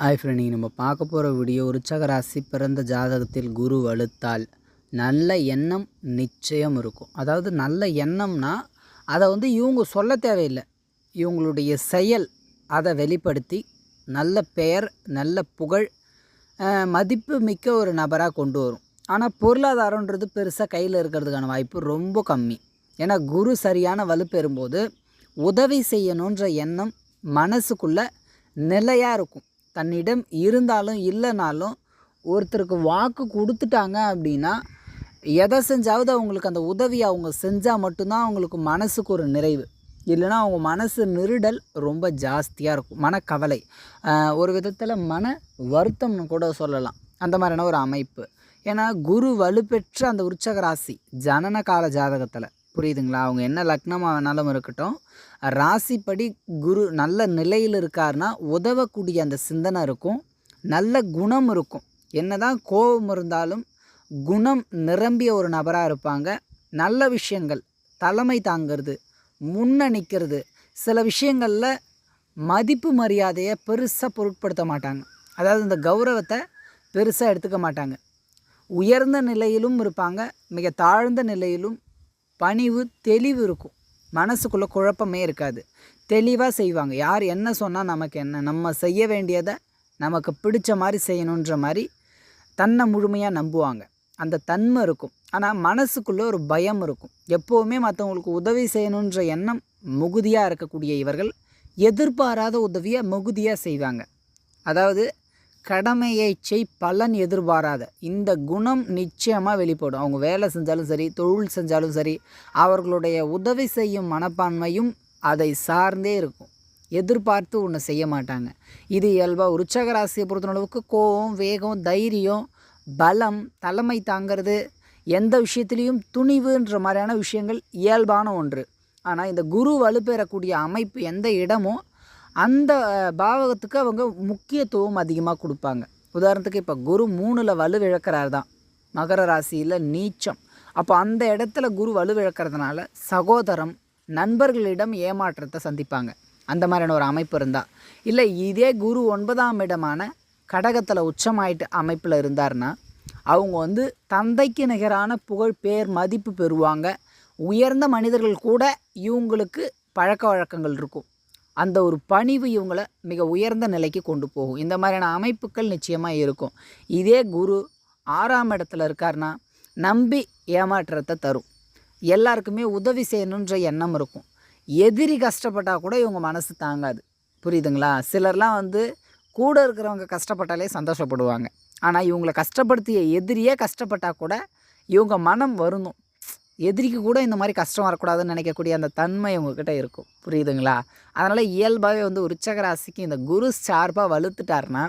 Hi friend நம்ம பார்க்க போகிற வீடியோ உற்சகராசி பிறந்த ஜாதகத்தில் குரு வலுத்தால். நல்ல எண்ணம் நிச்சயம் இருக்கும். அதாவது நல்ல எண்ணம்னா அதை வந்து இவங்க சொல்ல தேவையில்லை. இவங்களுடைய செயல் அதை வெளிப்படுத்தி நல்ல பெயர் நல்ல புகழ் மதிப்பு மிக்க ஒரு நபராக கொண்டு வரும். ஆனால் பொருளாதாரன்றது பெருசாக கையில் இருக்கிறதுக்கான வாய்ப்பு ரொம்ப கம்மி. ஏன்னா குரு சரியான வலுப்பெறும்போது உதவி செய்யணுன்ற எண்ணம் மனசுக்குள்ளே நிலையாக இருக்கும். தன்னிடம் இருந்தாலும் இல்லைனாலும் ஒருத்தருக்கு வாக்கு கொடுத்துட்டாங்க அப்படின்னா எதை செஞ்சாவது அவங்களுக்கு அந்த உதவியை அவங்க செஞ்சால் மட்டும்தான் அவங்களுக்கு மனசுக்கு ஒரு நிறைவு. இல்லைன்னா அவங்க மனசு நெருடல் ரொம்ப ஜாஸ்தியாக இருக்கும் மனக்கவலை. ஒரு விதத்தில் மன வருத்தம்னு கூட சொல்லலாம். அந்த மாதிரியான ஒரு அமைப்பு. ஏன்னா குரு வலுப்பெற்ற அந்த உற்சக ராசி ஜனன கால ஜாதகத்தில் புரியுதுங்களா? அவங்க என்ன லக்னமாக வேணாலும் இருக்கட்டும் ராசிப்படி குரு நல்ல நிலையில் இருக்காருன்னா உதவக்கூடிய அந்த சிந்தனை இருக்கும். நல்ல குணம் இருக்கும். என்னதான் கோபம் இருந்தாலும் குணம் நிரம்பிய ஒரு நபராக இருப்பாங்க. நல்ல விஷயங்கள் தலைமை தாங்கிறது முன்ன நிற்கிறது சில விஷயங்களில் மதிப்பு மரியாதையை பெருசாக பொருட்படுத்த மாட்டாங்க. அதாவது இந்த கௌரவத்தை பெருசாக எடுத்துக்க மாட்டாங்க. உயர்ந்த நிலையிலும் இருப்பாங்க மிக தாழ்ந்த நிலையிலும் பணிவு தெளிவு இருக்கும். மனசுக்குள்ளே குழப்பமே இருக்காது. தெளிவாக செய்வாங்க. யார் என்ன சொன்னால் நமக்கு என்ன? நம்ம செய்ய வேண்டியதை நமக்கு பிடிச்ச மாதிரி செய்யணுன்ற மாதிரி தன்னை முழுமையாக நம்புவாங்க. அந்த தன்மை இருக்கும். ஆனால் மனசுக்குள்ளே ஒரு பயம் இருக்கும். எப்போவுமே மற்றவங்களுக்கு உதவி செய்யணுன்ற எண்ணம் முகுதியாக இருக்கக்கூடிய இவர்கள் எதிர்பாராத உதவியை முகுதியாக செய்வாங்க. அதாவது கடமையை செய் பலன் எதிர்பாராத. இந்த குணம் நிச்சயமாக வெளிப்படும். அவங்க வேலை செஞ்சாலும் சரி தொழில் செஞ்சாலும் சரி அவர்களுடைய உதவி செய்யும் மனப்பான்மையும் அதை சார்ந்தே இருக்கும். எதிர்பார்த்து ஒன்று செய்ய மாட்டாங்க. இது இயல்பாக உற்சக ராசியை பொறுத்தளவுக்கு கோபம் வேகம் தைரியம் பலம் தலைமை தாங்கிறது எந்த விஷயத்துலேயும் துணிவுன்ற மாதிரியான விஷயங்கள் இயல்பான ஒன்று. ஆனால் இந்த குரு வலுப்பெறக்கூடிய அமைப்பு எந்த இடமோ அந்த பாவகத்துக்கு அவங்க முக்கியத்துவம் அதிகமாக கொடுப்பாங்க. உதாரணத்துக்கு இப்போ குரு மூணில் வலுவிழக்கிறார் தான் மகர ராசியில் நீச்சம். அப்போ அந்த இடத்துல குரு வலுவிழக்கிறதுனால சகோதரம் நண்பர்களிடம் ஏமாற்றத்தை சந்திப்பாங்க. அந்த மாதிரியான ஒரு அமைப்பு இருந்தால் இல்லை இதே குரு ஒன்பதாம் இடமான கடகத்தில் உச்சமாயிட்டு அமைப்பில் இருந்தார்னா அவங்க வந்து தந்தைக்கு நிகரான புகழ் பேர் மதிப்பு பெறுவாங்க. உயர்ந்த மனிதர்கள் கூட இவங்களுக்கு பழக்க வழக்கங்கள் இருக்கும். அந்த ஒரு பணிவு இவங்களை மிக உயர்ந்த நிலைக்கு கொண்டு போகும். இந்த மாதிரியான அமைப்புகள் நிச்சயமாக இருக்கும். இதே குரு ஆறாம் இடத்துல இருக்காருன்னா நம்பி ஏமாற்றத்தை தரும். எல்லாருக்குமே உதவி செய்யணுன்ற எண்ணம் இருக்கும். எதிரி கஷ்டப்பட்டால் கூட இவங்க மனசு தாங்காது. புரியுதுங்களா? சிலர்லாம் வந்து கூட இருக்கிறவங்க கஷ்டப்பட்டாலே சந்தோஷப்படுவாங்க. ஆனால் இவங்களை கஷ்டப்படுத்திய எதிரியே கஷ்டப்பட்டால் கூட இவங்க மனம் வருந்தும். எதிரிக்கு கூட இந்த மாதிரி கஷ்டம் வரக்கூடாதுன்னு நினைக்கக்கூடிய அந்த தன்மை உங்ககிட்ட இருக்கும். புரியுதுங்களா? அதனால் இயல்பாகவே வந்து உற்சக ராசிக்கு இந்த குரு சார்பாக வலுத்துட்டாருன்னா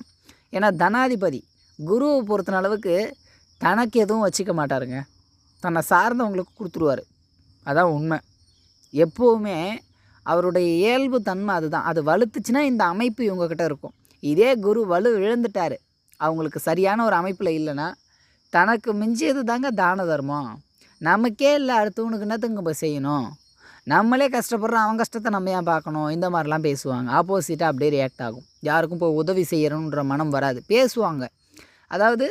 ஏன்னா தனாதிபதி குருவை பொறுத்தன அளவுக்கு தனக்கு எதுவும் வச்சுக்க மாட்டாருங்க. தன்னை சார்ந்தவங்களுக்கு கொடுத்துருவாரு. அதான் உண்மை. எப்போவுமே அவருடைய இயல்பு தன்மை அதுதான். அது வலுத்துச்சுன்னா இந்த அமைப்பு இவங்கக்கிட்ட இருக்கும். இதே குரு வலு இழந்துட்டார். அவங்களுக்கு சரியான ஒரு அமைப்பில் இல்லைன்னா தனக்கு மிஞ்சியது தாங்க தான தர்மம். நமக்கே இல்லை அடுத்தவனுக்கு என்னத்துங்க போய் செய்யணும். நம்மளே கஷ்டப்படுறோம் அவன் கஷ்டத்தை நம்ம ஏன் பார்க்கணும்? இந்த மாதிரிலாம் பேசுவாங்க. ஆப்போசிட்டாக அப்படியே ரியாக்ட் ஆகும். யாருக்கும் இப்போ உதவி செய்யணுன்ற மனம் வராது. பேசுவாங்க. அதாவது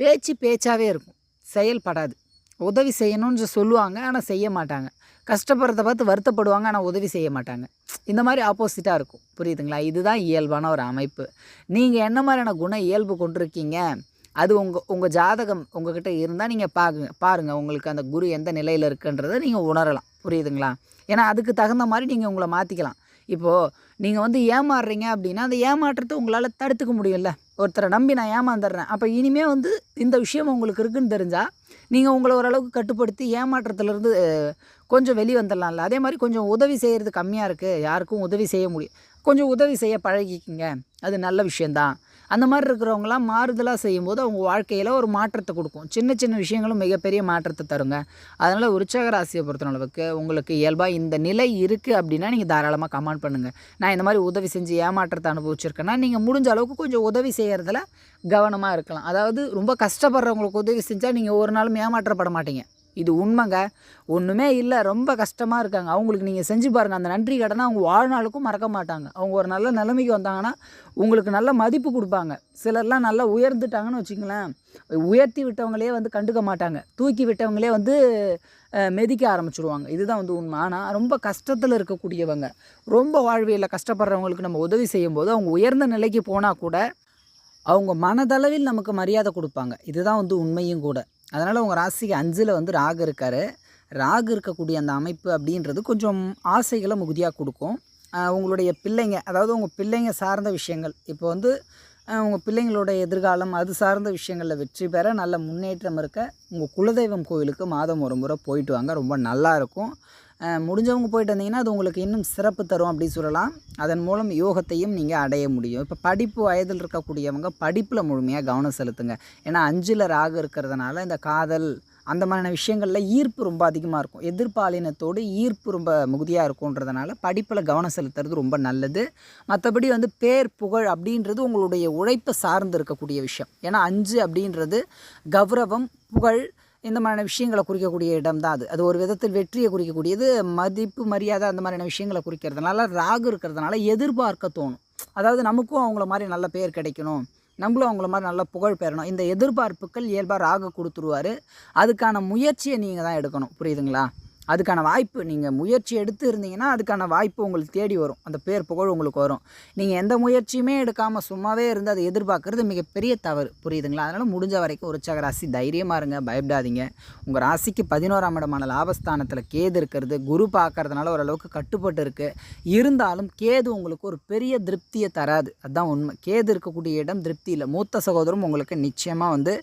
பேச்சு பேச்சாகவே இருக்கும். செயல்படாது. உதவி செய்யணும்னு சொல்லுவாங்க ஆனால் செய்ய மாட்டாங்க. கஷ்டப்படுறத பார்த்து வருத்தப்படுவாங்க ஆனால் உதவி செய்ய மாட்டாங்க. இந்த மாதிரி ஆப்போசிட்டாக இருக்கும். புரியுதுங்களா? இதுதான் இயல்பான ஒரு அமைப்பு. நீங்கள் என்ன மாதிரியான குண இயல்பு கொண்டிருக்கீங்க? அது உங்கள் உங்கள் ஜாதகம் உங்ககிட்ட இருந்தால் நீங்கள் பாருங்க. பாருங்கள் உங்களுக்கு அந்த குரு எந்த நிலையில் இருக்குன்றதை நீங்கள் உணரலாம். புரியுதுங்களா? ஏன்னா அதுக்கு தகுந்த மாதிரி நீங்கள் உங்களை மாற்றிக்கலாம் இப்போது நீங்கள் வந்து ஏமாறுறீங்க அப்படின்னா அந்த ஏமாற்றத்தை உங்களால் தடுத்துக்க முடியும்ல. ஒருத்தரை நம்பி நான் ஏமாந்துடுறேன். அப்போ இனிமேல் வந்து இந்த விஷயம் உங்களுக்கு இருக்குன்னு தெரிஞ்சால் நீங்கள் உங்களை ஓரளவுக்கு கட்டுப்படுத்தி ஏமாற்றத்துலேருந்து கொஞ்சம் வெளி வந்துடலாம்ல அதே மாதிரி கொஞ்சம் உதவி செய்கிறது கம்மியாக இருக்குது யாருக்கும் உதவி செய்ய முடியும் கொஞ்சம் உதவி செய்ய பழகிக்கிங்க. அது நல்ல விஷயந்தான் அந்த மாதிரி இருக்கிறவங்களாம் மாறுதலாக செய்யும்போது அவங்க வாழ்க்கையில் ஒரு மாற்றத்தை கொடுக்கும். சின்ன சின்ன விஷயங்களும் மிகப்பெரிய மாற்றத்தை தருங்க. அதனால் உற்சாக ராசியை பொறுத்தளவுக்கு உங்களுக்கு இயல்பாக இந்த நிலை இருக்குது அப்படின்னா நீங்கள் தாராளமாக கமெண்ட் பண்ணுங்கள் நான் இந்த மாதிரி உதவி செஞ்சு ஏமாற்றத்தை அனுபவிச்சிருக்கேன்னா நீங்கள் முடிஞ்ச அளவுக்கு கொஞ்சம் உதவி செய்கிறதுல கவனமாக இருக்கலாம். அதாவது ரொம்ப கஷ்டப்படுறவங்களுக்கு உதவி செஞ்சால் நீங்கள் ஒரு நாளும் ஏமாற்றப்பட மாட்டீங்க. இது உண்மைங்க. ஒன்றுமே இல்லை. ரொம்ப கஷ்டமாக இருக்காங்க. அவங்களுக்கு நீங்கள் செஞ்சு பாருங்கள் அந்த நன்றி கடனை அவங்க வாழ்நாளுக்கும் மறக்க மாட்டாங்க. அவங்க ஒரு நல்ல நிலைமைக்கு வந்தாங்கன்னா உங்களுக்கு நல்ல மதிப்பு கொடுப்பாங்க. சிலர்லாம் நல்லா உயர்ந்துட்டாங்கன்னு வச்சுங்களேன் உயர்த்தி விட்டவங்களே வந்து கண்டுக்க மாட்டாங்க. தூக்கி விட்டவங்களே வந்து மெதிக்க மிதிக்க ஆரம்பிச்சிடுவாங்க இதுதான் வந்து உண்மை. ஆனால் ரொம்ப கஷ்டத்தில் இருக்கக்கூடியவங்க ரொம்ப வாழ்வியலில் கஷ்டப்படுறவங்களுக்கு நம்ம உதவி செய்யும்போது அவங்க உயர்ந்த நிலைக்கு போனால் கூட அவங்க மனதளவில் நமக்கு மரியாதை கொடுப்பாங்க. இதுதான் வந்து உண்மையும் கூட. அதனால் உங்கள் ராசிக்கு அஞ்சில் வந்து ராகு இருக்கார். ராகு இருக்கக்கூடிய அந்த அமைப்பு அப்படின்றது கொஞ்சம் ஆசைகளை மிகுதியாக கொடுக்கும். உங்களுடைய பிள்ளைங்க அதாவது உங்கள் பிள்ளைங்க சார்ந்த விஷயங்கள். இப்போ வந்து உங்கள் பிள்ளைங்களோட எதிர்காலம் அது சார்ந்த விஷயங்களில் வெற்றி பெற நல்ல முன்னேற்றம் இருக்க உங்கள் குலதெய்வம் கோயிலுக்கு மாதம் ஒரு முறை போயிட்டு வாங்க. ரொம்ப நல்லா இருக்கும். முடிஞ்சவங்க போயிட்டு வந்தீங்கன்னா அது உங்களுக்கு இன்னும் சிறப்பு தரும் அப்படின்னு சொல்லலாம். அதன் மூலம் யோகத்தையும் நீங்கள் அடைய முடியும். இப்போ படிப்பு வயதில் இருக்கக்கூடியவங்க படிப்பில் முழுமையாக கவனம் செலுத்துங்க. ஏன்னா அஞ்சில் ராகு இருக்கிறதுனால இந்த காதல் அந்த மாதிரியான விஷயங்களில் ஈர்ப்பு ரொம்ப அதிகமாக இருக்கும். எதிர்பாலினத்தோடு ஈர்ப்பு ரொம்ப மிகுதியாக இருக்குன்றதுனால படிப்பில் கவனம் செலுத்துறது ரொம்ப நல்லது. மற்றபடி வந்து பேர் புகழ் அப்படின்றது உங்களுடைய உழைப்பை சார்ந்து இருக்கக்கூடிய விஷயம். ஏன்னா அஞ்சு அப்படின்றது கௌரவம் புகழ் இந்த மாதிரியான விஷயங்களை குறிக்கக்கூடிய இடம் தான் அது. அது ஒரு விதத்தில் வெற்றியை குறிக்கக்கூடியது. மதிப்பு மரியாதை அந்த மாதிரியான விஷயங்களை குறிக்கிறதுனால ராகு இருக்கிறதுனால எதிர்பார்க்க தோணும். அதாவது நமக்கும் அவங்கள மாதிரி நல்ல பேர் கிடைக்கணும். நம்மளும் அவங்கள மாதிரி நல்ல புகழ் பெறணும். இந்த எதிர்பார்ப்புகள் இயல்பாக ராகு கொடுத்துருவாரு. அதுக்கான முயற்சியை நீங்கள் தான் எடுக்கணும். புரியுதுங்களா? அதுக்கான வாய்ப்பு நீங்கள் முயற்சி எடுத்து இருந்தீங்கன்னா அதுக்கான வாய்ப்பு உங்களுக்கு தேடி வரும். அந்த பேர் புகழ் உங்களுக்கு வரும். நீங்கள் எந்த முயற்சியுமே எடுக்காமல் சும்மாவே இருந்து அதை எதிர்பார்க்குறது மிகப்பெரிய தவறு. புரியுதுங்களா? அதனால் முடிஞ்ச வரைக்கும் உற்சாக ராசி தைரியமாக இருங்க. பயப்படாதீங்க. உங்கள் ராசிக்கு பதினோராம் இடமான லாபஸ்தானத்தில் கேது இருக்கிறது. குரு பார்க்கறதுனால ஓரளவுக்கு கட்டுப்பட்டு இருக்குது இருந்தாலும் கேது உங்களுக்கு ஒரு பெரிய திருப்தியை தராது. அதுதான் உண்மை. கேது இருக்கக்கூடிய இடம் திருப்தி இல்லை. மூத்த சகோதரம் உங்களுக்கு நிச்சயமாக வந்து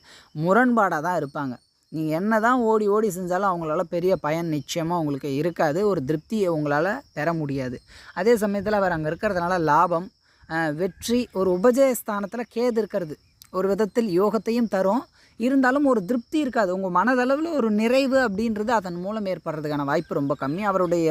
முரண்பாடாக தான் இருப்பாங்க. நீங்கள் என்ன தான் ஓடி ஓடி செஞ்சாலும் அவங்களால பெரிய பயன் நிச்சயமாக உங்களுக்கு இருக்காது. ஒரு திருப்தியை உங்களால் பெற முடியாது. அதே சமயத்தில் அவர் அங்கே இருக்கிறதுனால லாபம் வெற்றி ஒரு உபஜயஸ்தானத்தில் கேது இருக்கிறது. ஒரு விதத்தில் யோகத்தையும் தரும். இருந்தாலும் ஒரு திருப்தி இருக்காது. உங்கள் மனதளவில் ஒரு நிறைவு அப்படின்றது அதன் மூலம் ஏற்படுறதுக்கான வாய்ப்பு ரொம்ப கம்மி. அவருடைய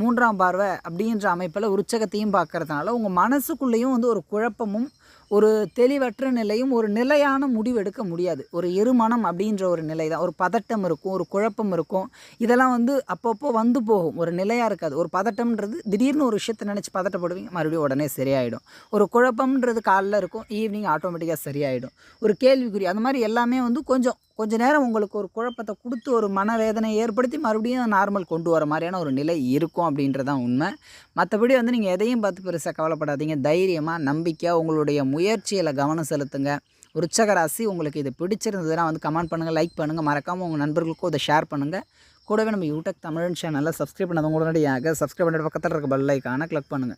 மூன்றாம் பார்வை அப்படின்ற அமைப்பில் உற்சகத்தையும் பார்க்கறதுனால உங்கள் மனசுக்குள்ளேயும் வந்து ஒரு குழப்பமும் ஒரு தெளிவற்ற நிலையும் ஒரு நிலையான முடிவு எடுக்க முடியாது. ஒரு இருமனம் அப்படின்ற ஒரு நிலை தான் ஒரு பதட்டம் இருக்கும் ஒரு குழப்பம் இருக்கும். இதெல்லாம் வந்து அப்பப்போ வந்து போகும். ஒரு நிலையாக இருக்காது. ஒரு பதட்டம்ன்றது திடீர்னு ஒரு விஷயத்தை நினச்சி பதட்டப்படுவீங்க. மறுபடியும் உடனே சரியாயிடும். ஒரு குழப்பம்ன்றது காலைல இருக்கும். ஈவினிங் ஆட்டோமேட்டிக்காக சரியாயிடும். ஒரு கேள்விக்குறி. அந்த மாதிரி எல்லாமே வந்து கொஞ்சம் கொஞ்ச நேரம் உங்களுக்கு ஒரு குழப்பத்தை கொடுத்து ஒரு மனவேதனை ஏற்படுத்தி மறுபடியும் நார்மல் கொண்டு வர மாதிரியான ஒரு நிலை இருக்கும் அப்படின்றதான் உண்மை. மற்றபடி வந்து நீங்கள் எதையும் பார்த்து பெருசாக கவலைப்படாதீங்க. தைரியமாக நம்பிக்கையாக உங்களுடைய முயற்சியில் கவனம் செலுத்துங்க. உற்சக ராசி உங்களுக்கு இது பிடிச்சிருந்ததுன்னா வந்து கமெண்ட் பண்ணுங்கள் லைக் பண்ணுங்கள் மறக்காமல் உங்கள் நண்பர்களுக்கும் இதை ஷேர் பண்ணுங்கள் கூடவே நம்ம யூடியூப் தமிழ் சேனலில் சப்ஸ்கிரைப் பண்ணாதவங்க உடனடியாக சப்ஸ்கிரைப் பண்ணுற பக்கத்தில் இருக்க பெல் ஐக்கானை கிளிக் பண்ணுங்கள்